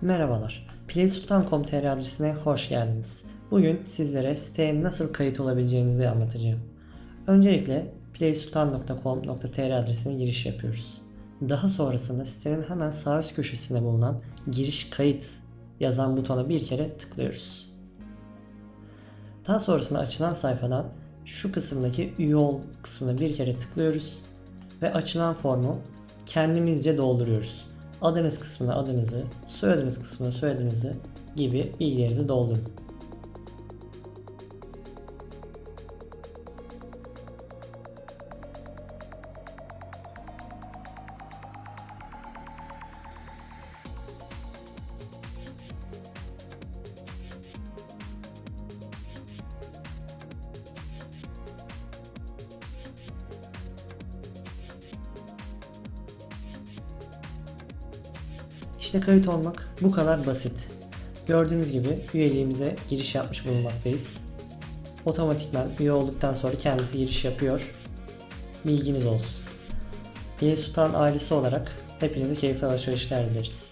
Merhabalar, playsultan.com.tr adresine hoş geldiniz. Bugün sizlere siteye nasıl kayıt olabileceğinizi anlatacağım. Öncelikle playsultan.com.tr adresine giriş yapıyoruz. Daha sonrasında sitenin hemen sağ üst köşesinde bulunan giriş kayıt yazan butona bir kere tıklıyoruz. Daha sonrasında açılan sayfadan şu kısımdaki üye kısmına bir kere tıklıyoruz ve açılan formu kendimizce dolduruyoruz. Adınız kısmına adınızı, soyadınız kısmına soyadınızı gibi bilgilerinizi doldurun. İşte kayıt olmak bu kadar basit. Gördüğünüz gibi üyeliğimize giriş yapmış bulunmaktayız. Otomatikman üye olduktan sonra kendisi giriş yapıyor. Bilginiz olsun. Diye Sultan ailesi olarak hepinize keyifli alışverişler dileriz.